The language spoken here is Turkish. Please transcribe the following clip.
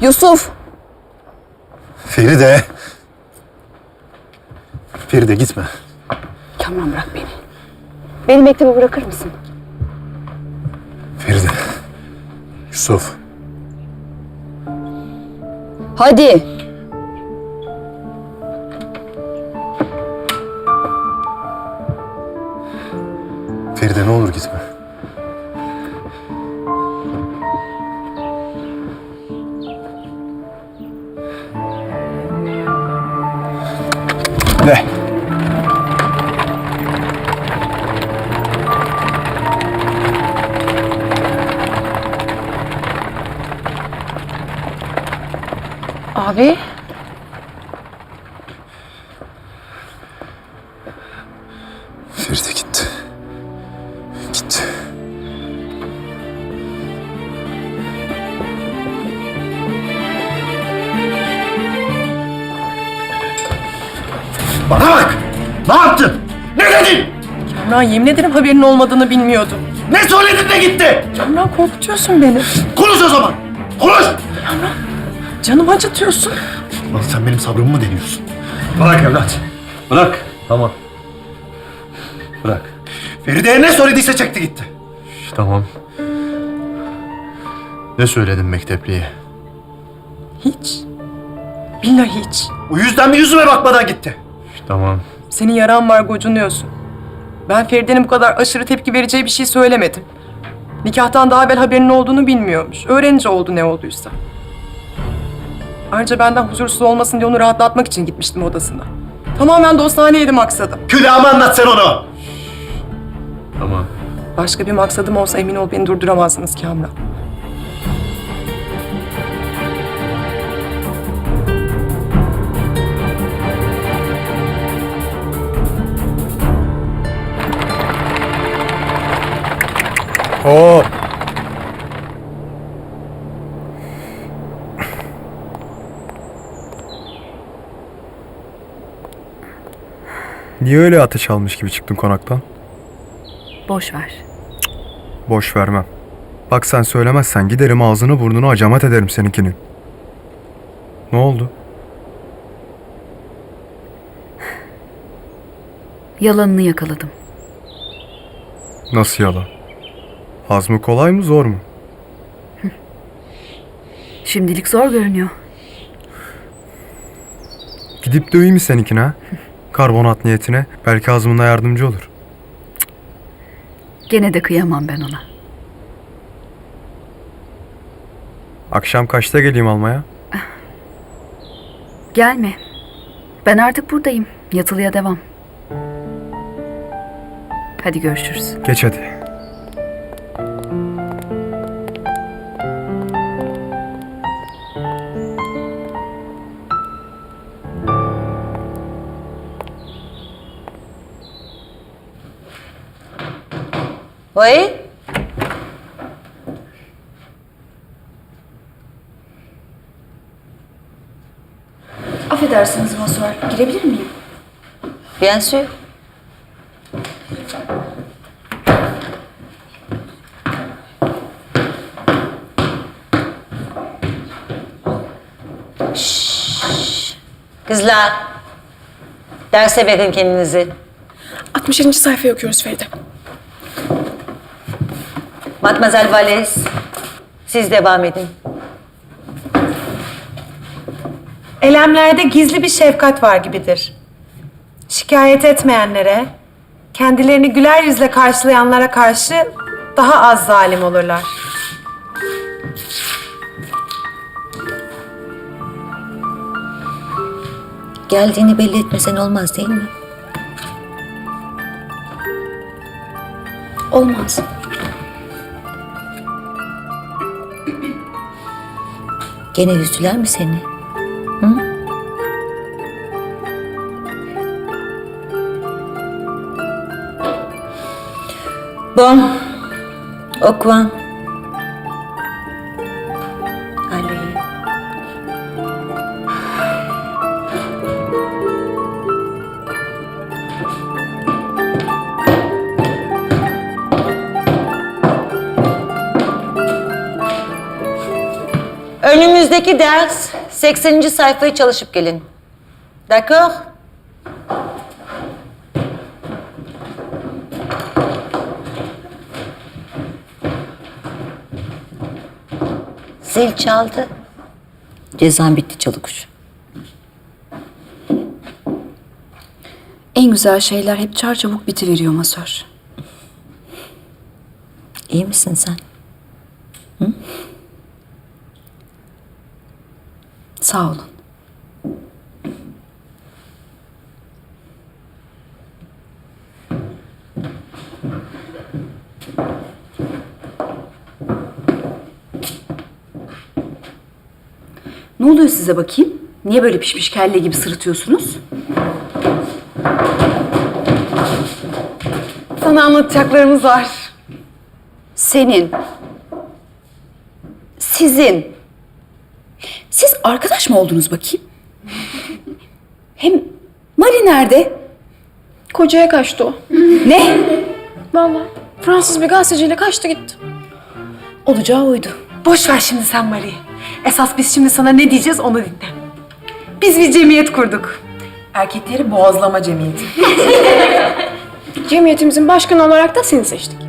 Yusuf! Feride. Feride gitme. Kamran bırak beni. Beni mektebe bırakır mısın? Feride. Yusuf. Hadi! Feride ne olur gitme. Ne? Abi? Bana bak! Ne yaptın? Ne dedin? Kamran yemin ederim haberin olmadığını bilmiyordum. Ne söyledin de gitti? Kamran korkutuyorsun beni. Konuş o zaman! Konuş! Canımı acıtıyorsun. Lan sen benim sabrımı mı deniyorsun? Bırak evlat. Bırak. Tamam. Bırak. Feride'ye ne söylediyse çekti gitti. Tamam. Ne söyledin mektepliye? Hiç. Billahi hiç. O yüzden mi yüzüme bakmadan gitti? Tamam. Senin yaran var gocunuyorsun. Ben Feride'nin bu kadar aşırı tepki vereceği bir şey söylemedim. Nikahtan daha evvel haberinin olduğunu bilmiyormuş. Öğrenince oldu ne olduysa. Ayrıca benden huzursuz olmasın diye onu rahatlatmak için gitmiştim odasına. Tamamen dostaneydi maksadım. Külahımı anlat sen onu. Tamam. Başka bir maksadım olsa emin ol beni durduramazsınız Kamran. Hop. Niye öyle ateş almış gibi çıktın konaktan? Boş ver. Boş vermem. Bak sen söylemezsen giderim ağzını burnunu acamat ederim seninkinin. Ne oldu? Yalanını yakaladım. Nasıl yalan? Hazmı kolay mı zor mu? Şimdilik zor görünüyor. Gidip döveyim mi seninkine ha? Karbonat niyetine. Belki hazmına yardımcı olur. Gene de kıyamam ben ona. Akşam kaçta geleyim almaya? Gelme. Ben artık buradayım. Yatılıya devam. Hadi görüşürüz. Geç hadi. Oui Affedersiniz Masuar. Girebilir miyim? Bien sûr. Şşş. Kızlar. Derse verin kendinizi. 60. sayfayı okuyoruz Feride. Mademoiselle Vales. Siz devam edin. Elemlerde gizli bir şefkat var gibidir. Şikayet etmeyenlere, kendilerini güler yüzle karşılayanlara karşı daha az zalim olurlar. Geldiğini belli etmesen olmaz değil mi? Olmaz. Gene üzdüler mi seni? Hı? Bon. Au coin. Önümüzdeki ders 80. sayfayı çalışıp gelin. D'accord? Zil çaldı. Cezan bitti çalıkuş. En güzel şeyler hep çarçabuk bitiveriyor masör. İyi misin sen? Sağ olun. Ne oluyor size bakayım? Niye böyle pişmiş kelle gibi sırıtıyorsunuz? Sana anlatacaklarımız var. Senin. Sizin. Siz arkadaş mı oldunuz bakayım? Hem Mari nerede? Kocaya kaçtı o. Ne? Vallahi Fransız bir gazeteciyle kaçtı gitti. Olacağı oydu. Boş ver şimdi sen Marie. Esas biz şimdi sana ne diyeceğiz onu dinle. Biz bir cemiyet kurduk. Erkekleri boğazlama cemiyeti. Cemiyetimizin başkanı olarak da seni seçtik.